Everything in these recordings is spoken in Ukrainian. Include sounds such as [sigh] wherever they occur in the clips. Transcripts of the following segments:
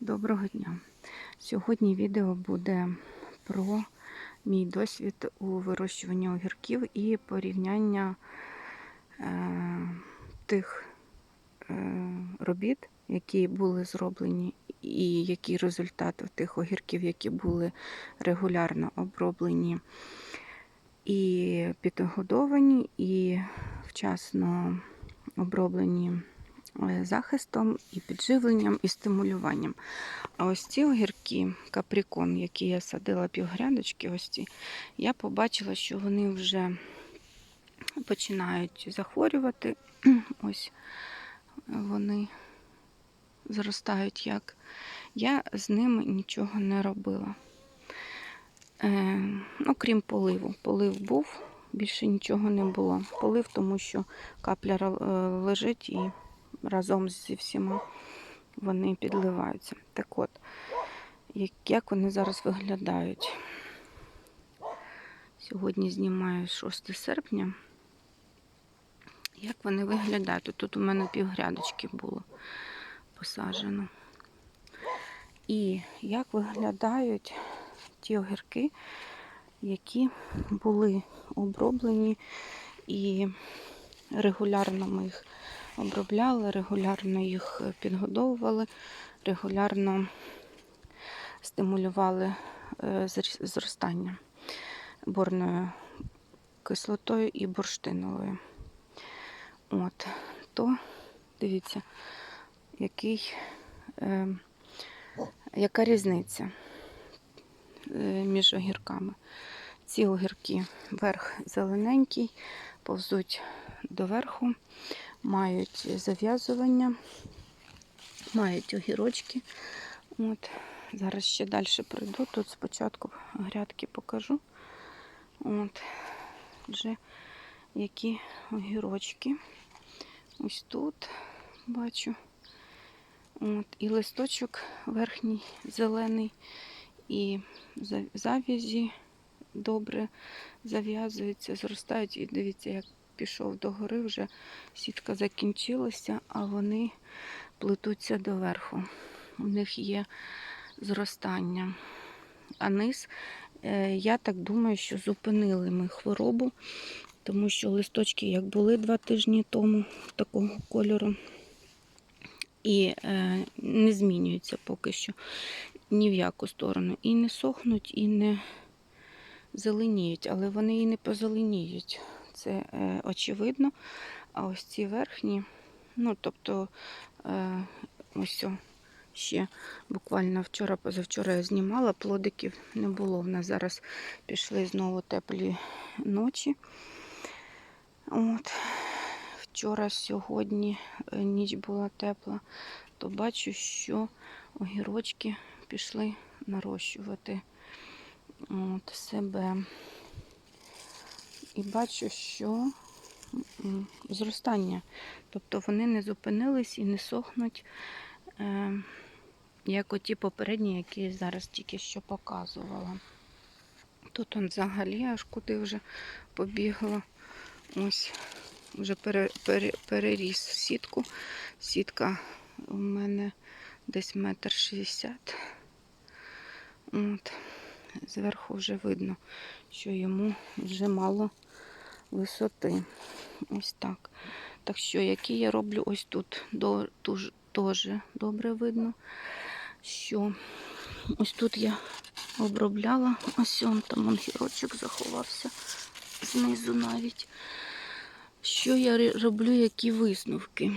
Доброго дня! Сьогодні відео буде про мій досвід у вирощуванні огірків і порівняння е, тих е, робіт, які були зроблені, і які результати тих огірків, які були регулярно оброблені і підгодовані, і вчасно оброблені захистом, і підживленням, і стимулюванням. А ось ці огірки, каприкон, які я садила півгрядочки, ось ці, я побачила, що вони вже починають захворювати. [clears throat] Ось вони зростають як. Я з ними нічого не робила. Е, ну, крім поливу. Полив був, більше нічого не було. Полив, тому що капля е, лежить і разом зі всіма вони підливаються. Так от, як, вони зараз виглядають? Сьогодні знімаю 6 серпня. Як вони виглядають? Тут у мене півгрядочки було посаджено. І як виглядають ті огірки, які були оброблені і регулярно ми їх обробляли, регулярно їх підгодовували, регулярно стимулювали е, зростання борною кислотою і бурштиновою. От, то дивіться, який, е, яка різниця е, між огірками. Ці огірки верх зелененький, повзуть доверху, мають зав'язування, мають огірочки. От. Зараз ще далі пройду. Тут спочатку грядки покажу. От. Вже які огірочки. Ось тут бачу. От. І листочок верхній зелений, і завязі добре зав'язуються, зростають. І дивіться, як пішов догори, вже сітка закінчилася, а вони плетуться доверху. У них є зростання. А низ, е, я так думаю, що зупинили ми хворобу, тому що листочки, як були два тижні тому такого кольору, і е, не змінюються поки що ні в яку сторону. І не сохнуть, і не зеленіють, але вони і не позеленіють. Це е, очевидно. А ось ці верхні, ну тобто, е, ось ще буквально вчора, позавчора я знімала, плодиків не було. В нас зараз пішли знову теплі ночі. От. Вчора, сьогодні е, ніч була тепла, то бачу, що огірочки пішли нарощувати от, себе. І бачу, що зростання. Тобто вони не зупинились і не сохнуть, е, як оті попередні, які я зараз тільки що показувала. Тут он взагалі аж куди вже побігло. Ось вже пере, пере, переріс сітку. Сітка у мене десь метр шістдесят. Зверху вже видно, що йому вже мало висоти. Ось так. Так що, які я роблю ось тут, теж добре видно, що ось тут я обробляла, ось он там он гірочок заховався знизу навіть. Що я роблю, які висновки?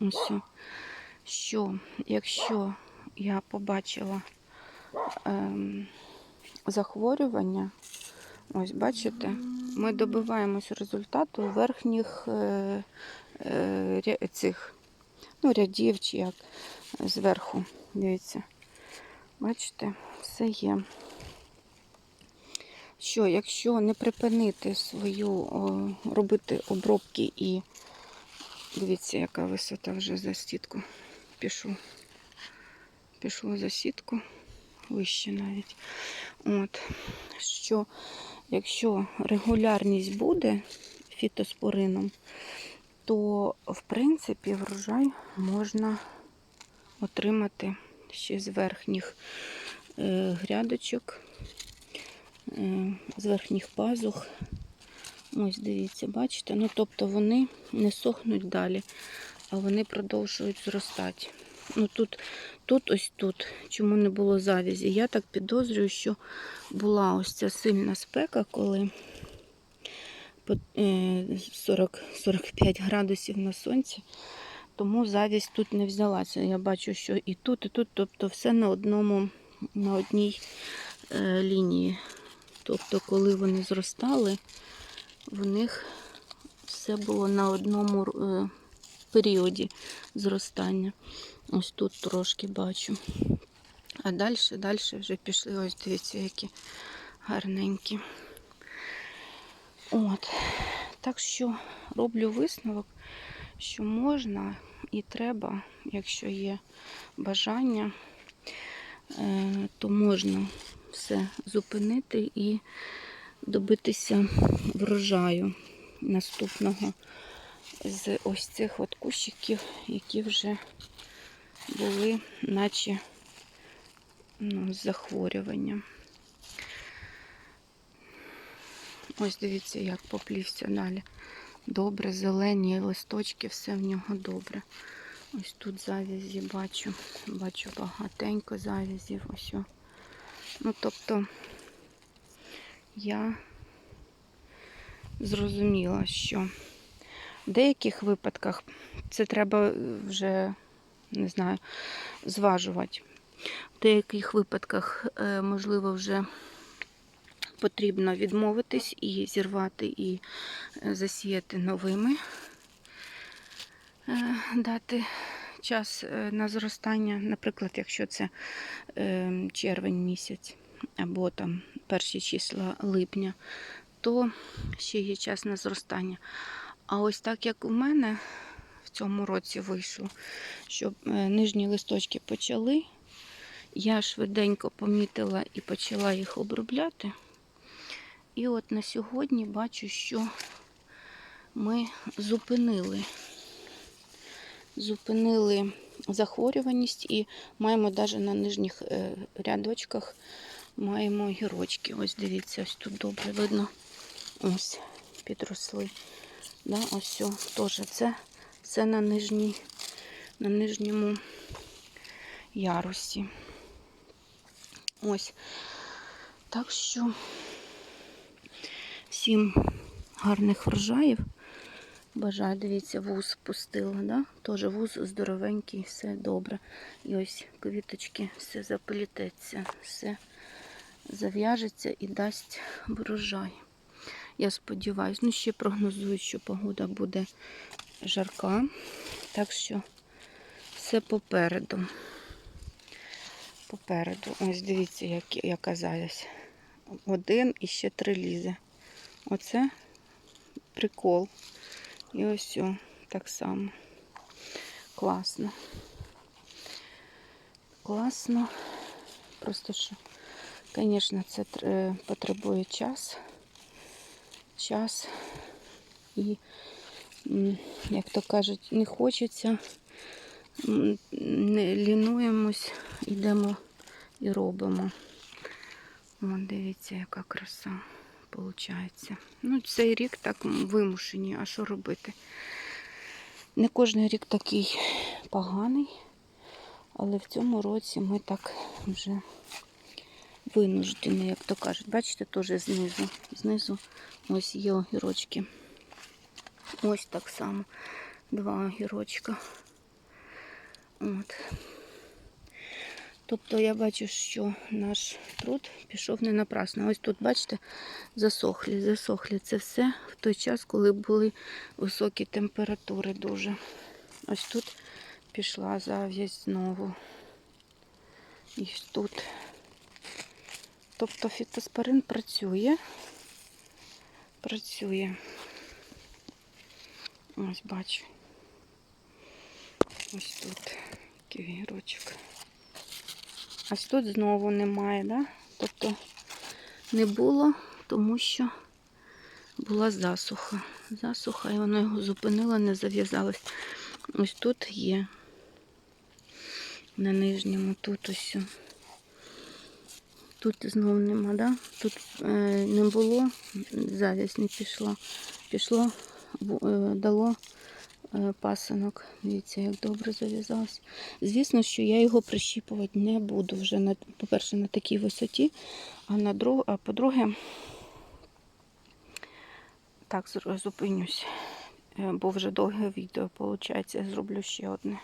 Ось, що якщо я побачила ем, захворювання, ось бачите, ми добиваємось результату верхніх е, е, цих ну, рядів чи як зверху. Дивіться, бачите, все є. Що, якщо не припинити свою о, робити обробки і дивіться, яка висота вже за сітку. Пішу. Пішло за сітку, вище навіть. От, що якщо регулярність буде фітоспорином, то в принципі врожай можна отримати ще з верхніх е, грядочок, е, з верхніх пазух. Ось дивіться, бачите? Ну, тобто вони не сохнуть далі, а вони продовжують зростати. Ну тут, тут ось тут, чому не було завязі. Я так підозрюю, що була ось ця сильна спека, коли е, 40-45 градусів на сонці, тому завість тут не взялася. Я бачу, що і тут, і тут, тобто все на одному, на одній е, лінії. Тобто, коли вони зростали, в них все було на одному е, періоді зростання. Ось тут трошки бачу. А далі, далі вже пішли, ось дивіться, які гарненькі. От. Так що роблю висновок, що можна і треба, якщо є бажання, е, то можна все зупинити і добитися врожаю наступного з ось цих от кущиків, які вже були, наче ну, з захворюванням. Ось дивіться, як поплівся далі. Добре, зелені листочки, все в нього добре. Ось тут завязі бачу. Бачу багатенько завязів. Ось. Ну, тобто я зрозуміла, що в деяких випадках це треба вже, не знаю, зважувати. В деяких випадках, е, можливо, вже потрібно відмовитись і зірвати, і е, засіяти новими, Е, дати час на зростання. Наприклад, якщо це червень місяць або там перші числа липня, то ще є час на зростання. А ось так як у мене цьому році вийшло, що е, нижні листочки почали, я швиденько помітила і почала їх обробляти. І от на сьогодні бачу, що ми зупинили, зупинили захворюваність і маємо навіть на нижніх е, рядочках маємо гірочки. Ось дивіться, ось тут добре видно. Ось підросли. Да, ось все, теж це, це на, нижній, на нижньому ярусі. Ось. Так що всім гарних врожаїв. Бажаю, дивіться, вуз пустила, да? Теж вуз здоровенький, все добре. І ось квіточки, все заплітеться, все зав'яжеться і дасть врожай. Я сподіваюся, ну ще прогнозують, що погода буде жарка. Так що все попереду. Попереду. Ось дивіться, як, яка зараз. Один і ще три лізе. Оце прикол. І ось так само. Класно. Класно. Просто що, звісно, це потребує час. Час. І, як то кажуть, не хочеться, не лінуємось, йдемо і робимо. О, дивіться, яка краса виходить. Ну, цей рік так вимушені, а що робити? Не кожен рік такий поганий, але в цьому році ми так вже винуждені, як то кажуть. Бачите, теж знизу. Знизу ось є огірочки. Ось так само. Два огірочка. От. Тобто я бачу, що наш труд пішов не напрасно. Ось тут, бачите, засохлі, засохлі. Це все в той час, коли були високі температури дуже. Ось тут пішла зав'язь знову. І тут. Тобто фітоспорин працює. Працює. Ось бачу. Ось тут який гірочок. Ось тут знову немає, да? Тобто не було, тому що була засуха. Засуха, і воно його зупинило, не зав'язалось. Ось тут є. на нижньому тут ось. Тут знов нема, да? Тут е, не було, завість не пішла. Пішло, дало е, пасинок. Дивіться, як добре зав'язалось. Звісно, що я його прищіпувати не буду вже, по-перше, на такій висоті, а, на друг, а по-друге, так, зупинюсь, е, бо вже довге відео, виходить, зроблю ще одне.